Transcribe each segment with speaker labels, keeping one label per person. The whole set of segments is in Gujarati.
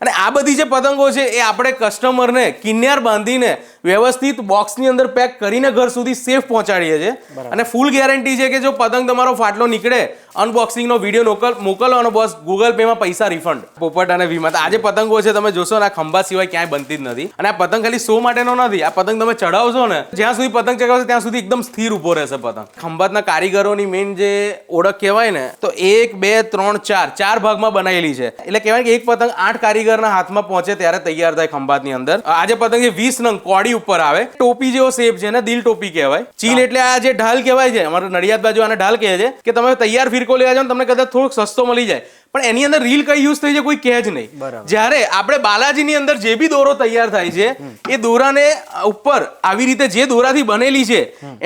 Speaker 1: અને આ બધી જે પતંગો છે એ આપણે કસ્ટમરને કિન્યાર બાંધીને વ્યવસ્થિત બોક્સની અંદર પેક કરીને ઘર સુધી સેફ પહોંચાડીએ છીએ. અને ફૂલ ગેરંટી છે કે જો પતંગ તમારો ફાટલો નીકળે અનબોક્સિંગનો વીડિયો મોકલો મોકલવાનો બસ ગૂગલ પેમાં પૈસા રિફંડ પોપટ અને વીમા આજે પતંગો છે, તમે જોશો ને, આ ખંભા સિવાય ક્યાંય બનતી જ નથી. અને આ પતંગ ખાલી શો માટેનો નથી. આ પતંગ તમે ચડાવશો ને, જ્યાં સુધી પતંગ ચગાવશો, ત્યાં સુધી એકદમ સ્થિર ઊભો રહેશે પતંગ. ખંભાતના કારીગરોની મેઇન જે ઓળખ કહેવાય ને, તો એક, બે, ત્રણ, ચાર ચાર ભાગમાં બનાવેલી છે. એટલે કહેવાય કે એક પતંગ આઠ કારીગરના હાથમાં પહોંચે ત્યારે તૈયાર થાય ખંભાતની અંદર. આજે પતંગ છે, વીસ નંગ કોડી ઉપર આવે. ટોપી જેવો શેપ છે ને, દિલ ટોપી કહેવાય. ચીલ એટલે આ જે ઢાલ કહેવાય છે, અમારે નડિયાદ બાજુ આને ઢાલ કહે છે, કે તમે તૈયાર ફિરકો લેવા જાઓ તમને કદાચ થોડોક સસ્તો મળી જાય. પણ એની અંદર રીલ કઈ યુઝ થઈ છે કોઈ કહે જ નહીં. જ્યારે આપણે બાલાજીની અંદર જે બી દોરો તૈયાર થાય છે એ દોરાને ઉપર આવી રીતે જે દોરાથી બનેલી છે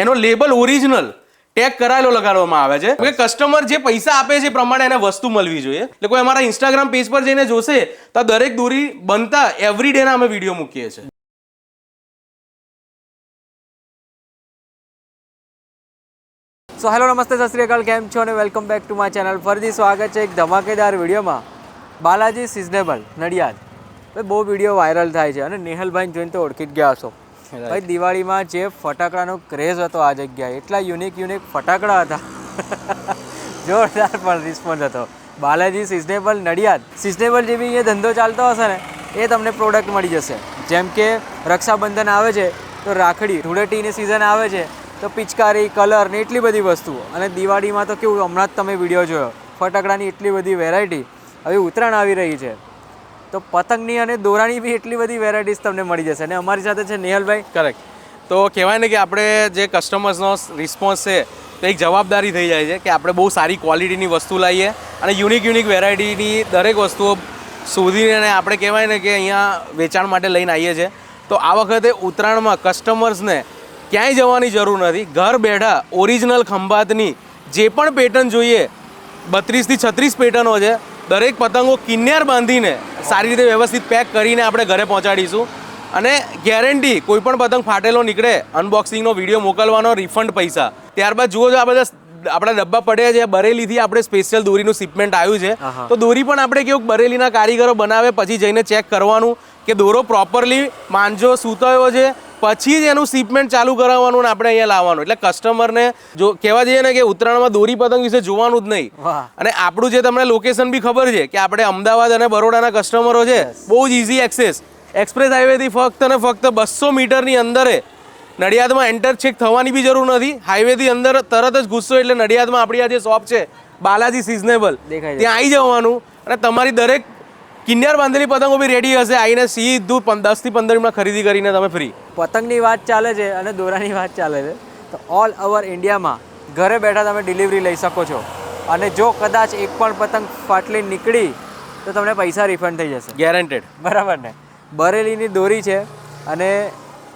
Speaker 1: એનો લેબલ ઓરિજિનલ ટેગ કરાયેલો લગાડવામાં આવે છે. કે કસ્ટમર જે પૈસા આપે છે પ્રમાણે એને વસ્તુ મળવી જોઈએ. એટલે કોઈ અમારા ઇન્સ્ટાગ્રામ પેજ પર જઈને જોશે તો દરેક દોરી બનતા એવરી ડે અમે વીડિયો મૂકીએ છીએ.
Speaker 2: સો હેલો નમસ્તે સત શ્રી અકાલ કેમ છો અને welcome back to my channel ફરીથી સ્વાગત છે એક ધમાકેદાર વિડીયોમાં. બાલાજી સિઝનેબલ નડિયાદ. ભાઈ બહુ વીડિયો વાયરલ થાય છે. અને નેહલભાઈ જોઈને તો ઓળખી જ ગયા હશો. ભાઈ દિવાળીમાં જે ફટાકડાનો ક્રેઝ હતો આ જગ્યાએ એટલા યુનિક યુનિક ફટાકડા હતા. જોરદાર પણ રિસ્પોન્સ હતો. બાલાજી સિઝનેબલ નડિયાદ. સિઝનેબલ જેવી અહીંયા ધંધો ચાલતો હશે ને એ તમને પ્રોડક્ટ મળી જશે. જેમ કે રક્ષાબંધન આવે છે તો રાખડી ધૂળેટીની સિઝન આવે છે તો પિચકારી, કલર ને એટલી બધી વસ્તુઓ. અને દિવાળીમાં તો કેવું, હમણાં જ તમે વીડિયો જોયો. ફટાકડાની એટલી બધી વેરાયટી હવે ઉત્તરાયણ આવી રહી છે. તો પતંગની અને દોરાની બી એટલી બધી વેરાયટીઝ તમને મળી જશે. અને અમારી સાથે છે નેહલભાઈ.
Speaker 1: કરેક્ટ તો કહેવાય ને કે આપણે જે કસ્ટમર્સનો રિસ્પોન્સ છે, તો એક જવાબદારી થઈ જાય છે કે આપણે બહુ સારી ક્વોલિટીની વસ્તુ લાવીએ અને યુનિક યુનિક વેરાયટીની દરેક વસ્તુઓ શોધીને આપણે કહેવાય ને કે અહીંયા વેચાણ માટે લઈને આવીએ છીએ. તો આ વખતે ઉત્તરાયણમાં કસ્ટમર્સને ક્યાંય જવાની જરૂર નથી. ઘર બેઠા ઓરિજિનલ ખંભાતની જે પણ પેટર્ન જોઈએ બત્રીસથી છત્રીસ પેટર્નો છે દરેક પતંગો કિન્યાર બાંધીને સારી રીતે વ્યવસ્થિત પેક કરીને આપણે ઘરે પહોંચાડીશું. અને ગેરંટી કોઈ પણ પતંગ ફાટેલો નીકળે અનબોક્સિંગનો વીડિયો મોકલવાનો રિફંડ પૈસા. ત્યારબાદ જુઓ જો આ બધા આપણા ડબ્બા પડ્યા છે બરેલીથી આપણે સ્પેશિયલ દોરીનું શિપમેન્ટ આવ્યું છે. તો દોરી પણ આપણે કેવું બરેલીના કારીગરો બનાવે પછી જઈને ચેક કરવાનું કે દોરો પ્રોપરલી માંજો સૂતાયો છે પછી જ એનું શિપમેન્ટ ચાલુ કરાવવાનું ને આપણે અહીંયા લાવવાનું. એટલે કસ્ટમરને જો કહેવા જઈએ ને કે ઉત્તરાયણમાં દોરી પતંગ વિશે જોવાનું જ નહીં. અને આપણું જે તમને લોકેશન બી ખબર છે કે આપણે અમદાવાદ અને બરોડાના કસ્ટમરો છે બહુ જ ઇઝી એક્સેસ એક્સપ્રેસ હાઈવેથી ફક્ત અને ફક્ત બસો મીટરની અંદરે નડિયાદમાં એન્ટર ચેક થવાની બી જરૂર નથી. હાઈવેથી અંદર તરત જ ગુસ્સો એટલે નડિયાદમાં આપણી આ જે શોપ છે બાલાજી સિઝનેબલ ત્યાં આવી જવાનું. અને તમારી દરેક કિન્યાર બાંધેલી પતંગો બી રેડી હશે. આવીને સીધું દસથી પંદર મિનિટમાં ખરીદી કરીને તમે ફ્રી
Speaker 2: પતંગની વાત ચાલે છે અને દોરાની વાત ચાલે છે. તો ઓલ ઓવર ઇન્ડિયામાં ઘરે બેઠા તમે ડિલિવરી લઈ શકો છો. અને જો કદાચ એક પણ પતંગ ફાટલી નીકળી તો તમને પૈસા રિફંડ થઈ જશે.
Speaker 1: ગેરંટેડ
Speaker 2: બરાબર ને? બરેલીની દોરી છે અને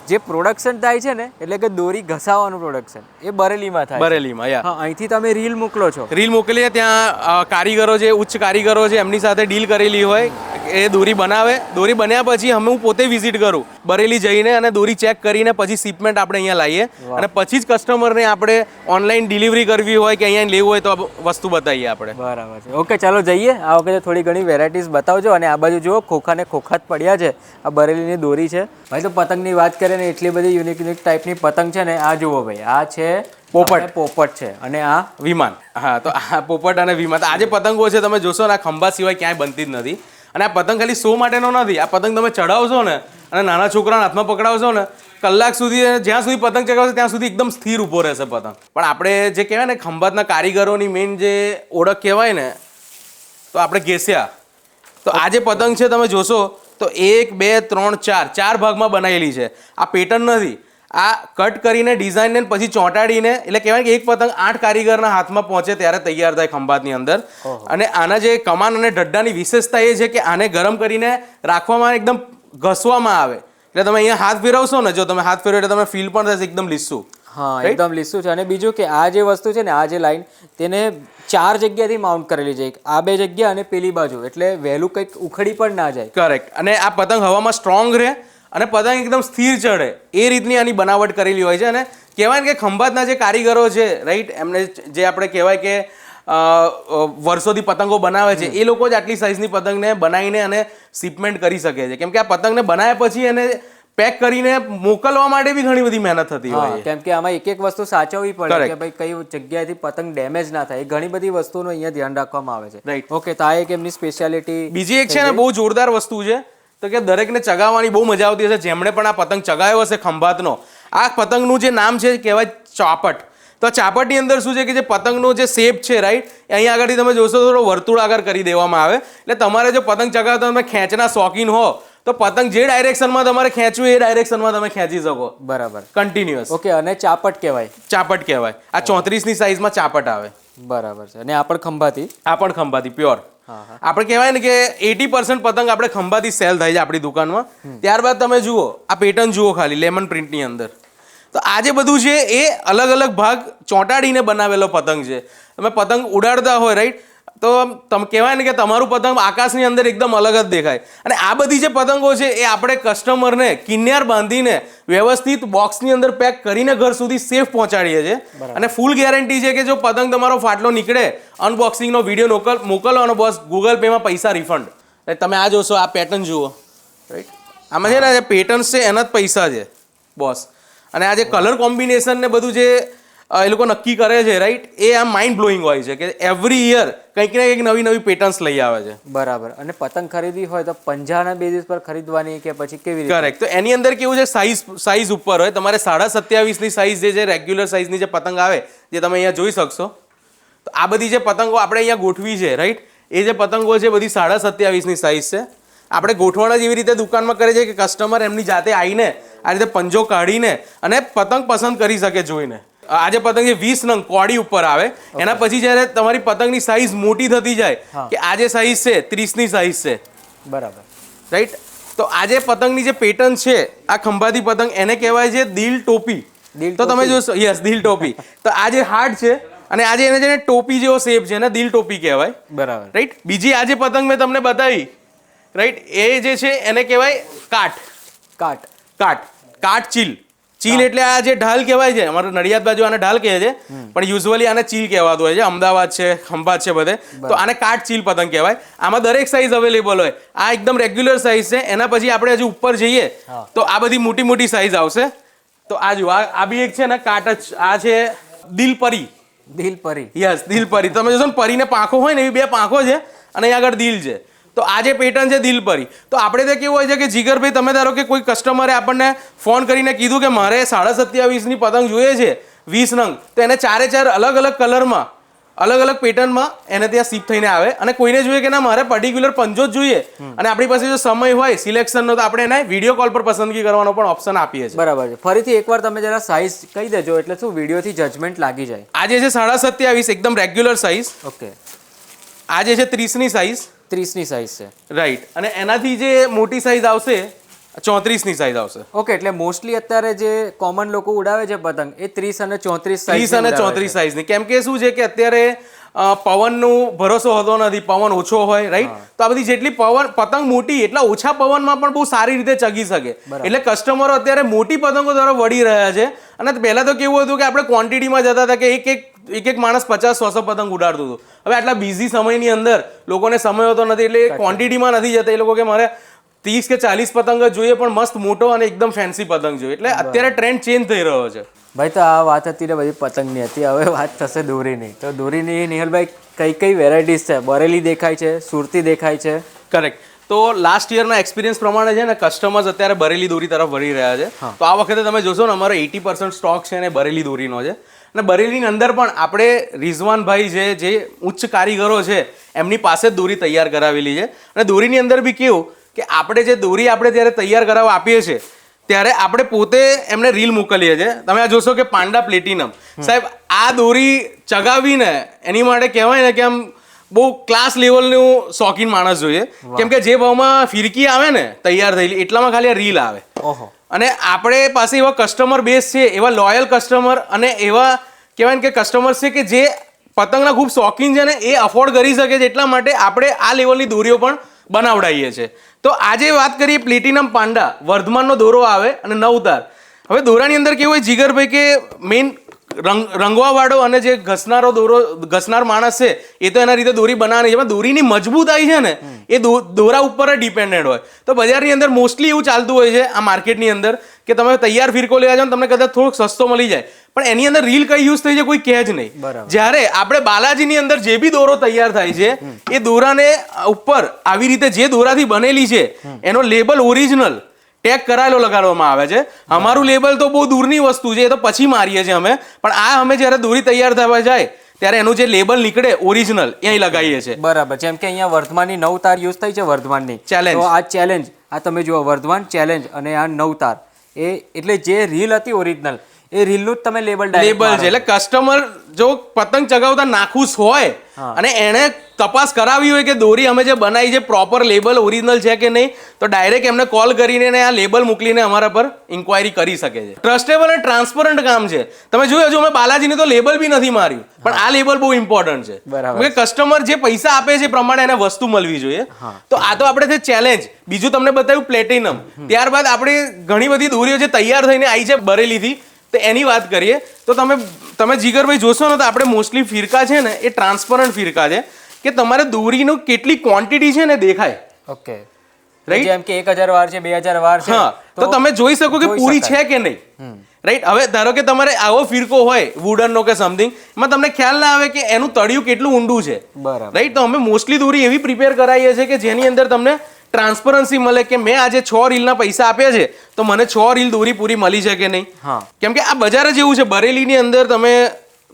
Speaker 2: જે પ્રોડક્શન થાય છે ને એટલે કે દોરી ઘસાવાનું પ્રોડક્શન એ બરેલીમાં થાય છે.
Speaker 1: બરેલીમાં યા.
Speaker 2: હા અહીંથી તમે રીલ મોકલો છો.
Speaker 1: રીલ મોકલીએ ત્યાં કારીગરો છે ઉચ્ચ કારીગરો છે એમની સાથે ડીલ કરેલી હોય. એ દોરી બનાવે. દોરી બન્યા પછી અમે હું પોતે વિઝિટ કરું. બરેલી જઈને અને દોરી ચેક કરીને પછી શિપમેન્ટ આપણે અહીંયા લાવીએ. અને પછી જ કસ્ટમરને આપણે ઓનલાઈન ડિલિવરી કરવી હોય કે અહીંયા લેવું હોય તો વસ્તુ બતાવીએ આપણે.
Speaker 2: બરાબર છે. ઓકે ચાલો જઈએ. આ વખતે થોડી ઘણી વેરાયટીઝ બતાવજો અને આ બાજુ જુઓ ખોખા ને ખોખા જ પડ્યા છે. આ બરેલીની દોરી છે. ભાઈ તો પતંગની વાત કરીએ ને એટલી બધી યુનિક યુનિક ટાઈપની પતંગ છે ને આ જુઓ ભાઈ આ છે
Speaker 1: પોપટ.
Speaker 2: પોપટ છે અને આ
Speaker 1: વિમાન. હા તો આ પોપટ અને વિમાન. આજે આ જે પતંગો છે તમે જોશો ને આ ખંભા સિવાય ક્યાંય બનતી જ નથી. અને આ પતંગ ખાલી શો માટેનો નથી. આ પતંગ તમે ચડાવશો ને અને નાના છોકરાના હાથમાં પકડાવશો ને, કલાક સુધી જ્યાં સુધી પતંગ ચગાવશે ત્યાં સુધી એકદમ સ્થિર ઊભો રહેશે પતંગ. પણ આપણે જે કહેવાય ને ખંભાતના કારીગરોની મેઇન જે ઓળખ કહેવાય ને, તો આપણે ઘેસ્યા. તો આ જે પતંગ છે, તમે જોશો, તો એક, બે, ત્રણ, ચાર ચાર ભાગમાં બનાવેલી છે. આ પેટર્ન નથી. આ કટ કરીને ડિઝાઇનને પછી ચોંટાડીને એટલે કહેવાય કે એક પતંગ આઠ કારીગરના હાથમાં પહોંચે ત્યારે તૈયાર થાય ખંભાતની અંદર. અને આના જે કમાન અને ઢડ્ડાની વિશેષતા એ છે કે આને ગરમ કરીને રાખવામાં એકદમ ઘસવામાં આવે. એટલે તમે અહીંયા હાથ ફેરવશો ને જો તમે હાથ ફેરવો એટલે તમે ફીલ પણ થશે એકદમ લીસું.
Speaker 2: હા એકદમ લીસું છે. અને બીજું કે આ જે વસ્તુ છે ને આ જે લાઈન તેને ચાર જગ્યાથી માઉન્ટ કરેલી છે. આ બે જગ્યા અને પેલી બાજુ. એટલે વહેલું કંઈક ઉખડી પણ ના જાય.
Speaker 1: કરેક્ટ અને આ પતંગ હવામાં સ્ટ્રોંગ રહે અને પતંગ એકદમ સ્થિર ચડે. એ રીતની આની બનાવટ કરેલી હોય છે અને કહેવાય ને કે ખંભાતના જે કારીગરો છે રાઈટ એમને જે આપણે કહેવાય કે વર્ષોથી પતંગો બનાવે છે એ લોકો જ આટલી સાઇઝની પતંગને બનાવીને અને શિપમેન્ટ કરી શકે છે. કેમ કે આ પતંગને બનાવ્યા પછી એને પેક કરીને મોકલવા માટે બી ઘણી બધી મહેનત થતી હોય છે.
Speaker 2: કેમ કે આમાં એક એક વસ્તુ સાચવવી પડે કે ભાઈ કઈ જગ્યાએથી પતંગ ડેમેજ ના થાય એ ઘણી બધી વસ્તુનું અહીંયા ધ્યાન રાખવામાં આવે છે.
Speaker 1: રાઈટ
Speaker 2: ઓકે તો આ એક એમની સ્પેશિયાલિટી
Speaker 1: બીજી એક છે ને બહુ જોરદાર વસ્તુ છે તો કે દરેકને ચગાવવાની બહુ મજા આવતી હશે. જેમણે પણ આ પતંગ ચગાવ્યો હશે ખંભાતનો. આ પતંગનું જે નામ છે કહેવાય ચાપટ. તો ચાપટની અંદર શું છે કે જે પતંગનો જે શેપ છે રાઈટ અહીંયા આગળથી તમે જોશો થોડો વર્તુળ આગળ કરી દેવામાં આવે. એટલે તમારે જો પતંગ ચગાવતા તમે ખેંચના શોખીન હો. તો પતંગ જે ડાયરેક્શનમાં તમારે ખેંચવું એ ડાયરેક્શનમાં તમે ખેંચી શકો.
Speaker 2: બરાબર.
Speaker 1: કન્ટિન્યુઅસ
Speaker 2: ઓકે અને ચાપટ કહેવાય?
Speaker 1: ચાપટ કહેવાય. આ ચોત્રીસની સાઇઝમાં ચાપટ આવે.
Speaker 2: બરાબર છે. અને આ પણ ખંભાતી?
Speaker 1: આ પણ ખંભાતી પ્યોર આપણે કહેવાય ને કે એટી પર્સન્ટ પતંગ આપણે ખંભાથી સેલ થાય છે આપણી દુકાનમાં. ત્યારબાદ તમે જુઓ આ પેટર્ન જુઓ ખાલી લેમન પ્રિન્ટની અંદર. તો આ જે બધું છે એ અલગ અલગ ભાગ ચોંટાડીને બનાવેલો પતંગ છે. તમે પતંગ ઉડાડતા હોય રાઈટ તો તમે કહેવાય ને કે તમારું પતંગ આકાશની અંદર એકદમ અલગ જ દેખાય. અને આ બધી જે પતંગો છે એ આપણે કસ્ટમરને કિન્યાર બાંધીને વ્યવસ્થિત બોક્સની અંદર પેક કરીને ઘર સુધી સેફ પહોંચાડીએ છીએ. અને ફૂલ ગેરંટી છે કે જો પતંગ તમારો ફાટલો નીકળે અનબોક્સિંગનો વીડિયો મોકલ અને બોસ ગૂગલ પેમાં પૈસા રિફંડ તમે આ જોશો આ પેટર્ન જુઓ. રાઈટ આમાં છે ને પેટર્ન્સ છે એના જ પૈસા છે બોસ અને આ જે કલર કોમ્બિનેશન ને બધું જે એ લોકો નક્કી કરે છે રાઈટ એ આ માઇન્ડ બ્લોઈંગ હોય છે કે એવરી યર કંઈક ને કંઈક નવી નવી પેટર્ન્સ લઈ આવે છે.
Speaker 2: બરાબર. અને પતંગ ખરીદવી હોય તો પંજાના બેઝિસ પર ખરીદવાની કે પછી કેવી રીતે?
Speaker 1: કરેક્ટ તો એની અંદર કેવું છે સાઈઝ સાઈઝ ઉપર હોય. તમારે સાડા સત્યાવીસની સાઈઝ જે છે રેગ્યુલર સાઈઝની જે પતંગ આવે જે તમે અહીંયા જોઈ શકશો. તો આ બધી જે પતંગો આપણે અહીંયા ગોઠવી છે રાઈટ એ જે પતંગો છે બધી સાડા સત્યાવીસની સાઈઝ છે. આપણે ગોઠવણ જ એવી રીતે દુકાનમાં કરે છે કે કસ્ટમર એમની જાતે આવીને આ રીતે પંજો કાઢીને અને પતંગ પસંદ કરી શકે જોઈને. આ જે પતંગ એ વીસ નંગ કોડી ઉપર આવે. એના પછી જ્યારે તમારી પતંગની સાઈઝ મોટી થતી જાય કે આ જે સાઈઝ છે ત્રીસની સાઈઝ છે.
Speaker 2: બરાબર.
Speaker 1: રાઈટ તો આજે પતંગની જે પેટર્ન છે આ ખંભાતી પતંગ એને કહેવાય છે દિલ ટોપી. તો તમે જોશો યસ દિલ ટોપી. તો આ જે હાર્ટ છે અને આજે એને છે ને ટોપી જેવો શેપ છે એને દિલ ટોપી કહેવાય.
Speaker 2: બરાબર.
Speaker 1: રાઈટ બીજી આજે પતંગ મેં તમને બતાવી રાઈટ એ જે છે એને કહેવાય કાટ.
Speaker 2: કાટ.
Speaker 1: કાટ. કાટ ચીલ ચીલ એટલે આ જે ઢાલ કહેવાય છે અમારે નડિયાદ બાજુ આને ઢાલ કહે છે પણ યુઝવલી આને ચીલ કહેવાતું હોય છે અમદાવાદ છે ખંભાત છે બધે. તો આને કાટ ચીલ પતંગ કહેવાય. આમાં દરેક સાઇઝ અવેલેબલ હોય. આ એકદમ રેગ્યુલર સાઇઝ છે. એના પછી આપણે હજુ ઉપર જઈએ તો આ બધી મોટી મોટી સાઇઝ આવશે. તો આ જુઓ આ બી એક છે ને કાટ જ આ છે દિલપરી.
Speaker 2: દિલ પરી
Speaker 1: યસ દિલ પરી તમે જોશો ને પરીને પાંખો હોય ને એવી બે પાંખો છે અને અહીં આગળ દિલ છે. તો આ જે પેટર્ન છે દિલ પરી તો આપણે તો કેવું હોય છે કે જીગરભાઈ તમે ધારો કે કોઈ કસ્ટમરે આપણને ફોન કરીને કીધું કે મારે સાડા સત્યાવીસની પતંગ જોઈએ છે વીસ નંગ. તો એને ચારે ચાર અલગ અલગ કલરમાં અલગ અલગ પેટર્નમાં એને ત્યાં શિફ્ટ થઈને આવે. અને કોઈને જોઈએ કે ના મારે પર્ટિક્યુલર પંજો જ જોઈએ. અને આપણી પાસે જો સમય હોય સિલેક્શનનો તો આપણે એને વીડિયો કોલ પર પસંદગી કરવાનો પણ ઓપ્શન આપીએ છીએ.
Speaker 2: બરાબર છે. ફરીથી એકવાર તમે જરા સાઈઝ કહી દેજો એટલે શું વિડીયોથી જજમેન્ટ લાગી જાય.
Speaker 1: આજે છે સાડા સત્યાવીસ એકદમ રેગ્યુલર સાઇઝ
Speaker 2: ઓકે
Speaker 1: આ જે છે ત્રીસની સાઇઝ
Speaker 2: ત્રીસની સાઈઝ છે.
Speaker 1: રાઈટ અને એનાથી જે મોટી સાઈઝ આવશે ચોત્રીસની સાઈઝ આવશે.
Speaker 2: ઓકે એટલે મોસ્ટલી અત્યારે જે કોમન લોકો ઉડાવે છે પતંગ એ ત્રીસ અને ચોત્રીસ
Speaker 1: ત્રીસ અને ચોત્રીસ સાઈઝની કેમ કે શું છે કે અત્યારે પવનનો પવનનું ભરોસો હોતો નથી પવન ઓછો હોય રાઈટ તો આ બધી જેટલી પવન પતંગ મોટી એટલા ઓછા પવનમાં પણ બહુ સારી રીતે ચગી શકે. એટલે કસ્ટમરો અત્યારે મોટી પતંગો દ્વારા વળી રહ્યા છે. અને પહેલાં તો કેવું હતું કે આપણે ક્વોન્ટિટીમાં જતા હતા કે એક એક એક એક માણસ પચાસ સો પતંગ ઉડાડતું હતું. હવે આટલા બિઝી સમયની અંદર લોકોને સમય હોતો નથી એટલે ક્વોન્ટિટીમાં નથી જતા. એ લોકો કે મારે ત્રીસ કે ચાલીસ પતંગ જ જોઈએ પણ મસ્ત મોટો અને એકદમ ફેન્સી પતંગ જોઈએ. એટલે અત્યારે ટ્રેન્ડ ચેન્જ થઈ રહ્યો છે.
Speaker 2: ભાઈ તો આ વાત હતી ને બધી પતંગની હતી. હવે વાત થશે દોરીની. તો દોરીની નિહલભાઈ કઈ કઈ વેરાયટીઝ છે? બરેલી દેખાય છે સુરતી દેખાય છે.
Speaker 1: કરેક્ટ તો લાસ્ટ યરના એક્સપિરિયન્સ પ્રમાણે છે ને કસ્ટમર્સ અત્યારે બરેલી દોરી તરફ વળી રહ્યા છે. તો આ વખતે તમે જોશો ને અમારો એટી પર્સન્ટ સ્ટોક છે ને બરેલી દોરીનો છે. અને બરેલીની અંદર પણ આપણે રિઝવાનભાઈ છે જે ઉચ્ચ કારીગરો છે એમની પાસે જ દોરી તૈયાર કરાવેલી છે. અને દોરીની અંદર બી કેવું કે આપણે જે દોરી આપણે જ્યારે તૈયાર કરાવવા આપીએ છીએ ત્યારે આપણે પોતે એમને રીલ મોકલીએ છીએ. તમે આ જોશો કે પાંડા પ્લેટિનમ. સાહેબ આ દોરી ચગાવીને એની માટે કહેવાય ને કે આમ બહુ ક્લાસ લેવલનું શોખીન માણસ જોઈએ. કેમ કે જે ભાવમાં ફિરકી આવે ને તૈયાર થયેલી એટલામાં ખાલી આ રીલ આવે.
Speaker 2: ઓહો.
Speaker 1: અને આપણે પાસે એવા કસ્ટમર બેઝ છે, એવા લોયલ કસ્ટમર અને એવા કહેવાય ને કે કસ્ટમર્સ છે કે જે પતંગના ખૂબ શોખીન છે ને એ અફોર્ડ કરી શકે છે એટલા માટે આપણે આ લેવલની દોરીઓ પણ બનાવડાવીએ છીએ તો આજે વાત કરીએ પ્લેટિનમ પાંડા વર્ધમાનનો દોરો આવે અને નવતાર. હવે દોરાની અંદર કેવું હોય જીગરભાઈ કે મેઇન રંગ રંગવાવાળો અને જે ઘસનારો દોરો ઘસનાર માણસ છે એ તો એના રીતે દોરી બનાવવાની છે. પણ દોરીની મજબૂતાઈ છે ને એ દોરા ઉપર જ ડિપેન્ડન્ટ હોય. તો બજારની અંદર મોસ્ટલી એવું ચાલતું હોય છે આ માર્કેટની અંદર કે તમે તૈયાર ફિરકો લેવા જાઓ તમને કદાચ થોડોક સસ્તો મળી જાય. પણ એની અંદર રીલ કઈ યુઝ થઈ છે કોઈ કહે જ નહીં. જ્યારે આપણે બાલાજીની અંદર જે બી દોરો તૈયાર થાય છે એ દોરાને ઉપર આવી રીતે જે દોરાથી બનેલી છે એનો લેબલ ઓરિજિનલ ટેગ કરાયેલો લગાડવામાં આવે છે. અમારું લેબલ તો બહુ દૂરની વસ્તુ છે એ તો પછી મારીએ છીએ અમે. પણ આ અમે જ્યારે દોરી તૈયાર થવા જાય ત્યારે એનું જે લેબલ નીકળે ઓરિજિનલ એ અહીં લગાવીએ છીએ.
Speaker 2: બરાબર જેમ કે અહીંયા વર્ધમાનની નવ તાર યુઝ થઈ છે વર્ધમાનની.
Speaker 1: ચેલેન્જ
Speaker 2: તો આ ચેલેન્જ આ તમે જુઓ વર્ધમાન ચેલેન્જ અને આ નવ તાર. એ એટલે જે રીલ હતી ઓરિજિનલ એ રીલનું જ તમે લેબલ
Speaker 1: લેબલ છે. એટલે કસ્ટમર જો પતંગ ચગાવતા નાખુશ હોય અને એણે તપાસ કરાવી હોય કે દોરી અમે જે બનાવી છે પ્રોપર લેબલ ઓરિજિનલ છે કે નહીં તો ડાયરેક્ટ એમને કોલ કરીને આ લેબલ મોકલીને અમારા પર ઇન્ક્વાયરી કરી શકે છે. ટ્રસ્ટેબલ અને ટ્રાન્સપરન્ટ કામ છે. તમે જોયું હજુ અમે બાલાજીને તો લેબલ બી નથી માર્યું પણ આ લેબલ બહુ ઇમ્પોર્ટન્ટ છે.
Speaker 2: બરાબર.
Speaker 1: કસ્ટમર જે પૈસા આપે છે એ પ્રમાણે એને વસ્તુ મળવી જોઈએ. તો આ તો આપણે છે ચેલેન્જ બીજું તમને બતાવ્યું પ્લેટિનમ ત્યારબાદ આપણે ઘણી બધી દોરીઓ જે તૈયાર થઈને આવી છે બરેલીથી તો એની વાત કરીએ તો તમે તમે જીગરભાઈ જોશો ને તો આપણે મોસ્ટલી ફિરકા છે ને એ ટ્રાન્સપરન્ટ ફિરકા છે. કે તમારે દોરીનું કેટલી ક્વોન્ટિટી છે ને દેખાય?
Speaker 2: ઓકે
Speaker 1: રાઈટ
Speaker 2: જેમ કે એક હજાર વાર છે બે હજાર વાર છે
Speaker 1: તો તમે જોઈ શકો કે પૂરી છે કે નહીં. રાઈટ હવે ધારો કે તમારે આવો ફિરકો હોય વુડનનો કે સમથિંગ એમાં તમને ખ્યાલ ના આવે કે એનું તળિયું કેટલું ઊંડું છે.
Speaker 2: બરાબર.
Speaker 1: રાઈટ તો અમે મોસ્ટલી દોરી એવી પ્રિપેર કરાવીએ છીએ કે જેની અંદર તમને ટ્રાન્સપરન્સી મળે કે મેં આજે છ રીલના પૈસા આપ્યા છે તો મને છ રીલ દોરી પૂરી મળી છે કે નહીં? કેમ કે આ બજાર જ એવું છે બરેલીની અંદર તમે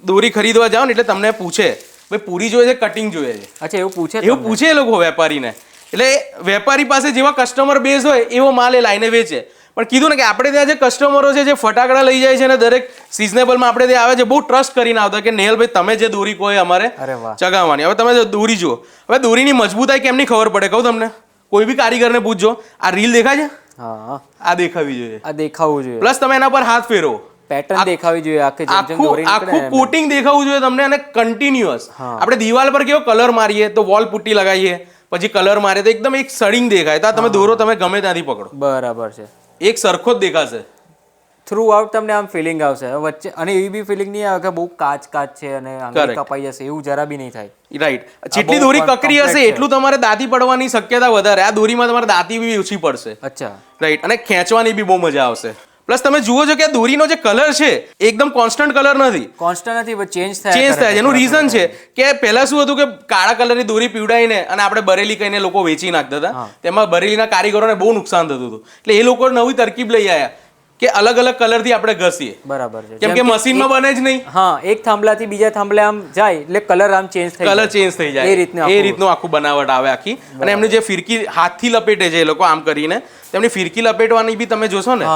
Speaker 1: દોરી ખરીદવા જાઓ ને એટલે તમને પૂછે ભાઈ પૂરી જોઈએ છે કટિંગ જોઈએ છે?
Speaker 2: અચ્છા એવું પૂછે
Speaker 1: એવું પૂછે એ લોકો વેપારીને. એટલે વેપારી પાસે જેવા કસ્ટમર બેઝ હોય એવો માલ એ લાઈને વેચે. પણ કીધું ને કે આપણે ત્યાં જે કસ્ટમરો છે જે ફટાકડા લઈ જાય છે ને દરેક સિઝનેબલમાં આપણે ત્યાં આવે છે બહુ ટ્રસ્ટ કરીને આવતા કે નેહલભાઈ તમે જે દોરી કહો અમારે ચગાવવાની. હવે તમે દોરી જુઓ. હવે દોરીની મજબૂતાઈ કેમની ખબર પડે? કહું તમને. કોઈ બી કારીગરને પૂછજો. આ રીલ દેખાય છે?
Speaker 2: હા.
Speaker 1: આ દેખાવી જોઈએ.
Speaker 2: આ દેખાવું જોઈએ.
Speaker 1: પ્લસ તમે એના પર હાથ ફેરો
Speaker 2: પેટર્ન દેખાવી જોઈએ આખી
Speaker 1: આખું આખું કોટિંગ દેખાવું જોઈએ તમને અને કન્ટિન્યુઅસ આપણે દિવાલ પર કેવો કલર મારીએ તો વોલ પુટ્ટી લગાવીએ પછી કલર મારીએ તો એકદમ એક સડિંગ દેખાય. તો આ તમે દોરો તમે ગમે ત્યાંથી પકડો.
Speaker 2: બરાબર છે.
Speaker 1: એક સરખો જ દેખાશે.
Speaker 2: થ્રુ આઉટ તમને આમ ફિલિંગ આવશે. વચ્ચે અને એવી બી ફિલિંગ નહીં આવે કે બહુ કાચ કાચ છે અને આંગળી કપાઈ જશે એવું જરા બી નહીં થાય.
Speaker 1: રાઈટ જેટલી દોરી કકરી હશે એટલું તમારે દાંતી પડવાની શક્યતા વધારે. આ દોરીમાં તમારે દાંતી બી ઓછી પડશે.
Speaker 2: અચ્છા.
Speaker 1: રાઈટ અને ખેંચવાની બી બહુ મજા આવશે. પ્લસ તમે જુઓ છો કે આ દોરીનો જે કલર છે એકદમ કોન્સ્ટન્ટ કલર નથી.
Speaker 2: કોન્સ્ટન્ટ નથી ચેન્જ થાય
Speaker 1: ચેન્જ થાય. એનું રીઝન છે કે પહેલા શું હતું કે કાળા કલરની દોરી પીવડાવીને અને આપણે બરેલી કહીને લોકો વેચી નાખતા હતા. તેમાં બરેલીના કારીગરોને બહુ નુકસાન થતું હતું. એટલે એ લોકો નવી તરકીબ લઈ આવ્યા. કે અલગ અલગ કલરથી આપણે ઘસીએ.
Speaker 2: બરાબર છે.
Speaker 1: કેમ કે મશીનમાં બને જ નહીં.
Speaker 2: હા એક થાંભલાથી બીજા થાંભલે આમ જાય એટલે કલર આમ ચેન્જ થઈ
Speaker 1: કલર ચેન્જ થઈ
Speaker 2: એ
Speaker 1: જાય
Speaker 2: રીતનું
Speaker 1: એ. રીતનું આખું બનાવટ આવે આખી. અને એમની જે ફિરકી હાથથી લપેટે છે એ લોકો આમ કરીને તેમની ફિરકી લપેટવાની બી તમે જોશો ને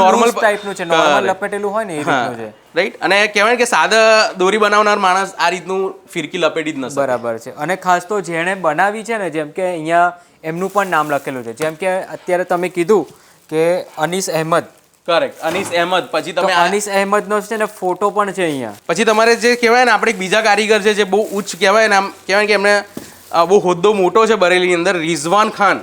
Speaker 2: નોર્મલ ટાઈપનું છે નોર્મલ લપેટેલું હોય ને એ રીતનું છે.
Speaker 1: રાઈટ અને કહેવાય કે સાદા દોરી બનાવનાર માણસ આ રીતનું ફિરકી લપેટી જ નથી
Speaker 2: બરાબર છે. અને ખાસ તો જેણે બનાવી છે ને જેમ કે અહીંયા એમનું પણ નામ લખેલું છે. જેમ કે અત્યારે તમે કીધું કે અનીસ અહેમદ
Speaker 1: કરેક્ટ અનીસ અહેમદ. પછી તમે
Speaker 2: અનીસ અહેમદ અહેમદનો છે ને ફોટો પણ છે અહીંયા.
Speaker 1: પછી તમારે જે કહેવાય ને આપણે એક બીજા કારીગર છે જે બહુ ઉચ્ચ કહેવાય ને આમ કહેવાય કે એમને બહુ હોદ્દો મોટો છે બરેલીની અંદર રિઝવાન ખાન.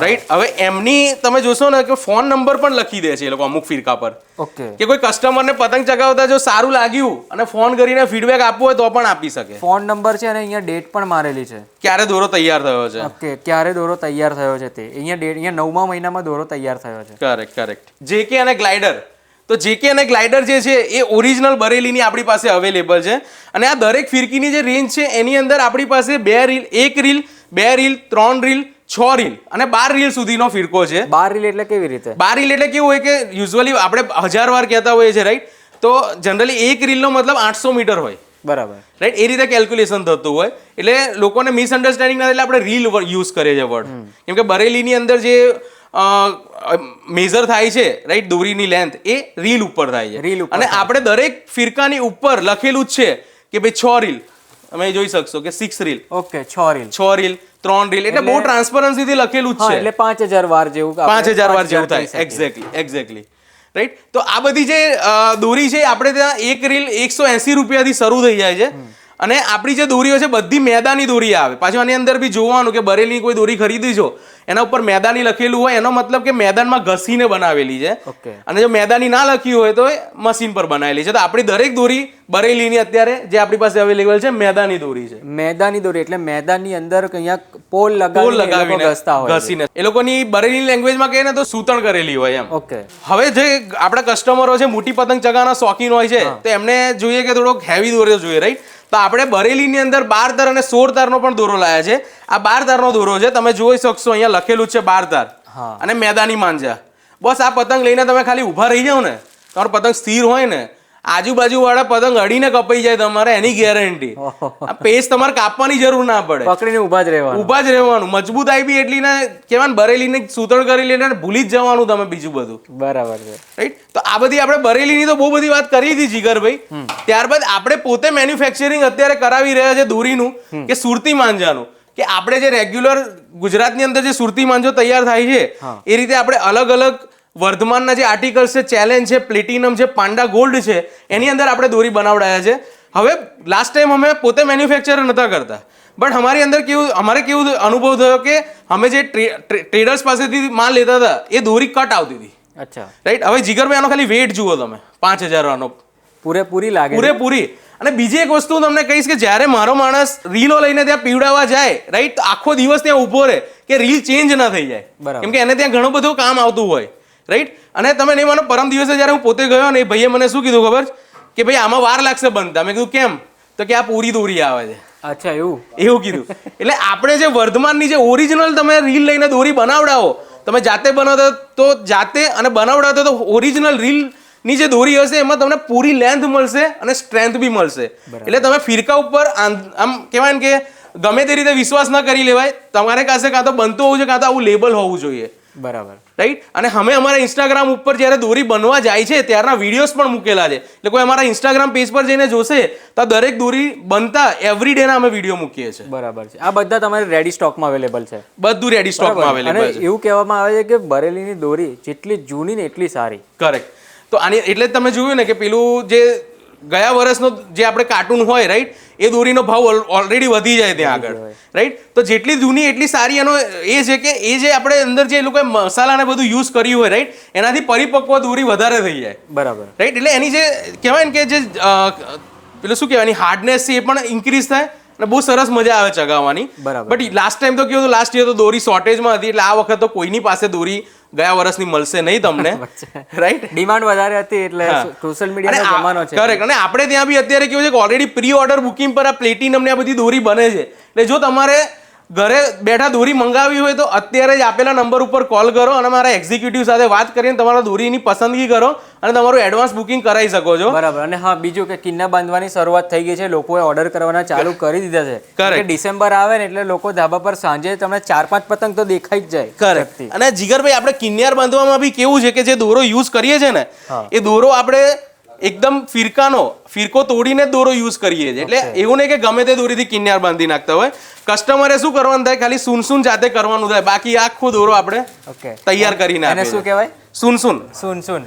Speaker 1: રાઈટ હવે એમની તમે જોશો ને કે ફોન નંબર પણ લખી દે છે એ લોકો અમુક ફિરકા પર.
Speaker 2: ઓકે.
Speaker 1: કે કોઈ કસ્ટમરને પતંગ ચગાવતા જો સારું લાગ્યું અને ફોન કરીને ફીડબેક આપવો હોય તો પણ આપી શકે.
Speaker 2: ફોન નંબર છે અને અહીંયા ડેટ પણ મારેલી છે.
Speaker 1: ક્યારે દોરો તૈયાર થયો છે?
Speaker 2: ઓકે ક્યારે દોરો તૈયાર થયો છે તે? અહીંયા ડેટ અહીંયા નવમા મહિનામાં દોરો તૈયાર થયો છે.
Speaker 1: કરેક્ટ કરેક્ટ જેકે અને ગ્લાઇડર તો જેકે અને ગ્લાઇડર જે છે એ ઓરિજિનલ બરેલીની આપણી પાસે અવેલેબલ છે. અને આ દરેક ફિરકીની જે રેન્જ છે એની અંદર આપણી પાસે બે રીલ એક રીલ બે રીલ ત્રણ રીલ છ રીલ અને બાર રીલ સુધીનો ફિરકો છે.
Speaker 2: બાર રીલ એટલે કેવી રીતે?
Speaker 1: બાર રીલ એટલે કેવું હોય કે યુઝ્યુઅલી આપણે હજાર વાર કહેતા હોઈએ છીએ રાઈટ તો જનરલી એક રીલનો મતલબ આઠસો મીટર હોય.
Speaker 2: બરાબર.
Speaker 1: રાઈટ એ રીતે કેલ્ક્યુલેશન થતું હોય. એટલે લોકોને મિસઅન્ડરસ્ટેન્ડિંગ ના એટલે આપણે રીલ યુઝ કરીએ છીએ વર્ડ કેમ કે બરેલીની અંદર જે મેઝર થાય છે રાઈટ દોરીની લેન્થ એ રીલ ઉપર થાય છે.
Speaker 2: રીલ
Speaker 1: અને આપણે દરેક ફિરકાની ઉપર લખેલું જ છે કે ભાઈ છ રીલ તમે જોઈ શકશો કે સિક્સ રીલ
Speaker 2: ઓકે છ રીલ
Speaker 1: છ રીલ ત્રણ રીલ એટલે બહુ ટ્રાન્સપરન્સી થી લખેલું જ છે.
Speaker 2: એટલે પાંચ હજાર વાર જેવું
Speaker 1: પાંચ હજાર વાર જેવું થાય. એક્ઝેક્ટલી એક્ઝેક્ટલી રાઈટ તો આ બધી જે દોરી છે આપણે ત્યાં એક રીલ એકસો એસી રૂપિયાથી શરૂ થઈ જાય છે. અને આપણી જે દોરીઓ છે બધી મેદાની દોરી આવે. પાછું આની અંદર બી જોવાનું કે બરેલી કોઈ દોરી ખરીદી છો. એના ઉપર મેદાની લખેલું હોય એનો મતલબ કે મેદાનમાં ઘસીને બનાવેલી છે. અને જો મેદાની ના લખી હોય તો એ મશીન પર બનાવેલી છે. તો આપણી દરેક દોરી બરેલીની અત્યારે જે આપણી પાસે અવેલેબલ છે મેદાની દોરી છે.
Speaker 2: મેદાની દોરી એટલે મેદાનની અંદર અહીંયા પોલ
Speaker 1: પોલ
Speaker 2: લગાવીને
Speaker 1: ઘસીને. એ લોકોની બરેલી લેંગ્વેજમાં કહીએ ને તો સૂતણ કરેલી હોય એમ.
Speaker 2: ઓકે
Speaker 1: હવે જે આપણા કસ્ટમરો છે મોટી પતંગ ચગાવવાના શોખીન હોય છે તો એમને જોઈએ કે થોડોક હેવી દોરો જોઈએ રાઈટ તો આપણે બરેલીની અંદર બાર તાર અને સોળ તારનો પણ દોરો લાયા છે. આ બાર તારનો દોરો છે તમે જોઈ શકશો અહીંયા લખેલું છે બાર તાર અને મેદાની માંજા બસ આ પતંગ લઈને તમે ખાલી ઊભા રહી જાઓ ને તમારો પતંગ સ્થિર હોય ને આજુબાજુ વાળા પતંગ અડીને કપાઈ જાય તમારે એની ગેરંટી. આ પેસ તમારે કાપવાની જરૂર ના પડે.
Speaker 2: પકડીને ઊભા જ રહેવાનું.
Speaker 1: ઊભા જ રહેવાનું. મજબૂતાઈ બી એટલી ને કહેવાય ને બરેલીને સૂતણ કરી લઈને ભૂલી જ જવાનું તમે બીજું બધું.
Speaker 2: બરાબર છે.
Speaker 1: રાઈટ તો આ બધી આપણે બરેલીની તો બહુ બધી વાત કરી હતી જીગરભાઈ. ત્યારબાદ આપણે પોતે મેન્યુફેક્ચરિંગ અત્યારે કરાવી રહ્યા છે દોરીનું કે સુરતી માંજાનું. કે આપણે જે રેગ્યુલર ગુજરાતની અંદર જે સુરતી માંજો તૈયાર થાય છે એ રીતે આપણે અલગ અલગ વર્ધમાનના જે આર્ટિકલ્સ છે ચેલેન્જ છે પ્લેટિનમ છે પાંડા ગોલ્ડ છે એની અંદર આપણે દોરી બનાવડાયા છે. હવે લાસ્ટ ટાઈમ અમે પોતે મેન્યુફેક્ચર નતા કરતા. બટ અમારી અંદર કેવું અમારે કેવું અનુભવ થયો કે અમે જે ટ્રેડર્સ પાસેથી માલ લેતા હતા એ દોરી કટ આવતી હતી.
Speaker 2: અચ્છા.
Speaker 1: રાઈટ હવે જીગરભાઈ આનો ખાલી વેટ જુઓ તમે પાંચ હજારનો
Speaker 2: પૂરેપૂરી લાગે
Speaker 1: પૂરેપૂરી. અને બીજી એક વસ્તુ હું તમને કહીશ કે જ્યારે મારો માણસ રીલો લઈને ત્યાં પીવડાવવા જાય રાઈટ તો આખો દિવસ ત્યાં ઊભો રહે કે રીલ ચેન્જ ના થઈ જાય. કેમ કે એને ત્યાં ઘણું બધું કામ આવતું હોય રાઈટ અને તમે નહીં માનો પરમ દિવસે જ્યારે હું પોતે ગયો ને એ ભાઈએ મને શું કીધું ખબર? કે ભાઈ આમાં વાર લાગશે બનતા મેં કીધું કેમ? તો કે આ પૂરી દોરી આવે છે.
Speaker 2: અચ્છા એવું?
Speaker 1: એવું કીધું. એટલે આપણે જે વર્ધમાનની જે ઓરિજિનલ તમે રીલ લઈને દોરી બનાવડાવો તમે જાતે બનાવતા તો જાતે અને બનાવડાવતા તો ઓરિજિનલ રીલ ની જે દોરી હશે એમાં તમને પૂરી લેન્થ મળશે અને સ્ટ્રેન્થ બી મળશે. એટલે તમે ફિરકા ઉપર આમ કહેવાય ને કે ગમે તે રીતે વિશ્વાસ ન કરી લેવાય તમારે પાસે કાં તો બનતું હોવું જોઈએ કાં તો આવું લેબલ હોવું જોઈએ.
Speaker 2: બરાબર.
Speaker 1: રાઈટ અને અમે અમારા ઇન્સ્ટાગ્રામ ઉપર જ્યારે દોરી બનવા જાય છે ત્યારના વિડીયોઝ પણ મૂકેલા છે. એટલે કોઈ અમારા ઇન્સ્ટાગ્રામ પેજ પર જઈને જોશે તો દરેક દોરી બનતા એવરી ડેના અમે વીડિયો મૂકીએ છીએ.
Speaker 2: બરાબર છે. આ બધા તમારે રેડી સ્ટોકમાં અવેલેબલ છે.
Speaker 1: બધું રેડી સ્ટોકમાં અવેલેબલ છે.
Speaker 2: એવું કહેવામાં આવે છે કે બરેલીની દોરી જેટલી જૂની ને એટલી સારી.
Speaker 1: કરેક્ટ તો આની એટલે જ તમે જોયું ને કે પેલું જે ગયા વર્ષનો જે આપણે કાર્ટૂન હોય રાઈટ એ દોરીનો ભાવ ઓલરેડી વધી જાય ત્યાં આગળ. રાઈટ તો જેટલી જૂની એટલી સારી એનો એ છે કે એ જે આપણે અંદર જે લોકોએ મસાલાને બધું યુઝ કર્યું હોય રાઈટ એનાથી પરિપક્વ દોરી વધારે થઈ જાય.
Speaker 2: બરાબર.
Speaker 1: રાઈટ એટલે એની જે કહેવાય ને કે જે પેલું શું કહેવાય એની હાર્ડનેસ છે એ પણ ઇન્ક્રીઝ થાય. અને બહુ સરસ મજા આવે ચગાવવાની
Speaker 2: બરાબર.
Speaker 1: બટ લાસ્ટ ટાઈમ તો કેવું લાસ્ટ યર તો દોરી શોર્ટેજમાં હતી એટલે આ વખત તો કોઈની પાસે દોરી ગયા વર્ષની મળશે નહીં તમને. રાઈટ
Speaker 2: ડિમાન્ડ વધારે હતી એટલે સોશિયલ મીડિયાનો જમાનો છે.
Speaker 1: કરેક્ટ અને આપણે ત્યાં બી અત્યારે કેવું છે કે ઓલરેડી પ્રી ઓર્ડર બુકિંગ પર આ પ્લેટિનમ ને આ બધી દોરી બને છે. એટલે જો તમારે ઘરે બેઠા દોરી મંગાવી હોય તો અત્યારે જ આપેલા નંબર ઉપર કોલ કરો અને મારા એક્ઝિક્યુટિવ સાથે વાત કરીને તમારા દોરીની પસંદગી કરો અને તમારું એડવાન્સ બુકિંગ કરાવી શકો છો.
Speaker 2: બરાબર. અને હા બીજું કે કિન્ના બાંધવાની શરૂઆત થઈ ગઈ છે. લોકોએ ઓર્ડર કરવાના ચાલુ કરી દીધા છે.
Speaker 1: Correct.
Speaker 2: કે ડિસેમ્બર આવે ને એટલે લોકો ધાબા પર સાંજે તમને ચાર પાંચ પતંગ તો દેખાઈ જ જાય
Speaker 1: કરેક્ટ અને જીગરભાઈ આપણે કિન્યાર બાંધવામાં બી કેવું છે કે જે દોરો યુઝ કરીએ છીએ ને એ દોરો આપણે એકદમ ફિરકાનો ફિરકો તોડીને દોરો યુઝ કરીએ છીએ. એટલે એવું નહીં કે ગમે તે દોરીથી કિન્યાર બાંધી નાખતા હોય. કસ્ટમરે શું કરવાનું થાય? ખાલી સુનસુન જાતે કરવાનું થાય. બાકી આખો દોરો આપણે તૈયાર કરીને
Speaker 2: શું. કહેવાય?
Speaker 1: સુનસુન
Speaker 2: સુન સુન.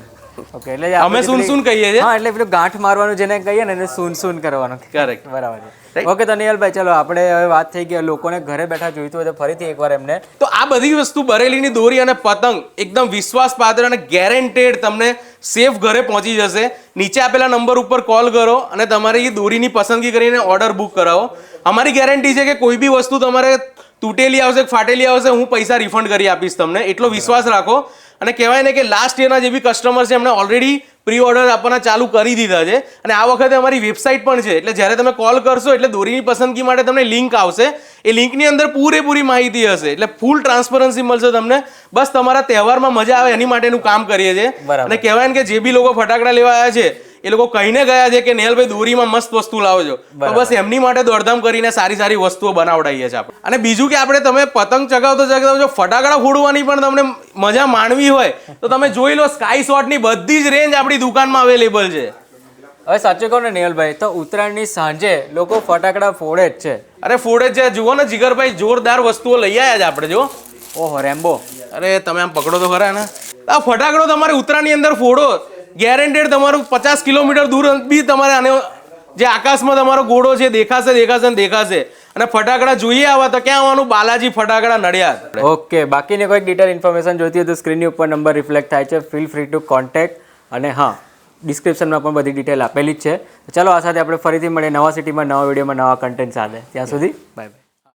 Speaker 2: ઓકે એટલે
Speaker 1: અમે સુન સુન કહીએ છીએ.
Speaker 2: હા એટલે પેલું ગાંઠ મારવાનું જેને કહીએ ને એને સુન સુન કરવાનું.
Speaker 1: કરેક્ટ
Speaker 2: બરાબર ઓકે તો નિયલભાઈ ચલો આપણે હવે વાત થઈ ગઈ લોકોને ઘરે બેઠા જોઈતું હોય તો ફરીથી એકવાર એમને
Speaker 1: તો આ બધી વસ્તુ બરેલીની દોરી અને પતંગ એકદમ વિશ્વાસપાત્ર અને ગેરંટેડ તમને સેફ ઘરે પહોંચી જશે. નીચે આપેલા નંબર ઉપર કોલ કરો અને તમારી દોરીની પસંદગી કરીને ઓર્ડર બુક કરાવો. અમારી ગેરંટી છે કે કોઈ બી વસ્તુ તમારે તૂટેલી આવશે ફાટેલી આવશે હું પૈસા રિફંડ કરી આપીશ તમને. એટલો વિશ્વાસ રાખો. અને કહેવાય ને કે લાસ્ટ યરના જે બી કસ્ટમર છે એમને ઓલરેડી પ્રી ઓર્ડર આપવાના ચાલુ કરી દીધા છે. અને આ વખતે અમારી વેબસાઇટ પણ છે. એટલે જ્યારે તમે કોલ કરશો એટલે દોરીની પસંદગી માટે તમને લિંક આવશે. એ લિંકની અંદર પૂરેપૂરી માહિતી હશે. એટલે ફૂલ ટ્રાન્સપરન્સી મળશે તમને. બસ તમારા તહેવારમાં મજા આવે એની માટેનું કામ કરીએ છીએ. અને કહેવાય ને કે જે બી લોકો ફટાકડા લેવા આવ્યા છે એ લોકો કહીને ગયા છે કે નેહલભાઈ દોરીમાં મસ્ત વસ્તુ લાવજો તો બસ એમની માટે દોડધામ કરીને સારી સારી વસ્તુઓ બનાવડાવીએ છીએ આપણે. અને બીજું કે આપણે તમે પતંગ ચગાવતો ચગાવતો જો ફટાકડા ફોડવાની પણ તમને મજા માણવી હોય તો તમે જોઈ લો સ્કાય શોટની બધી જ રેન્જ આપણી દુકાનમાં અવેલેબલ છે.
Speaker 2: હવે સાચું કહું ને નેહલભાઈ તો ઉત્તરાયણની સાંજે લોકો ફટાકડા ફોડે જ છે.
Speaker 1: અરે ફોડે છે. જુઓ ને જીગરભાઈ જોરદાર વસ્તુઓ લઈ આવ્યા છે આપણે જો.
Speaker 2: ઓહો રેમ્બો.
Speaker 1: અરે તમે આમ પકડો તો ખરા ને. આ ફટાકડો તમારે ઉત્તરાયણની અંદર ફોડો. ગેરંટેડ તમારું પચાસ કિલોમીટર દૂર બી તમારે આને જે આકાશમાં તમારો ઘોડો છે દેખાશે દેખાશે ને દેખાશે. અને ફટાકડા જોઈએ આવા તો ક્યાં આવવાનું? બાલાજી ફટાકડા નડિયાદ
Speaker 2: ઓકે બાકીની કોઈ ડિટેલ ઇન્ફોર્મેશન જોઈતી હોય તો સ્ક્રીનની ઉપર નંબર રિફ્લેક્ટ થાય છે. ફીલ ફ્રી ટુ કોન્ટેક્ટ અને હા ડિસ્ક્રિપ્શનમાં પણ બધી ડિટેલ આપેલી જ છે. ચાલો આ સાથે આપણે ફરીથી મળીએ નવા સિટીમાં નવા વિડીયોમાં નવા કન્ટેન્ટ સાથે. ત્યાં સુધી બાય બાય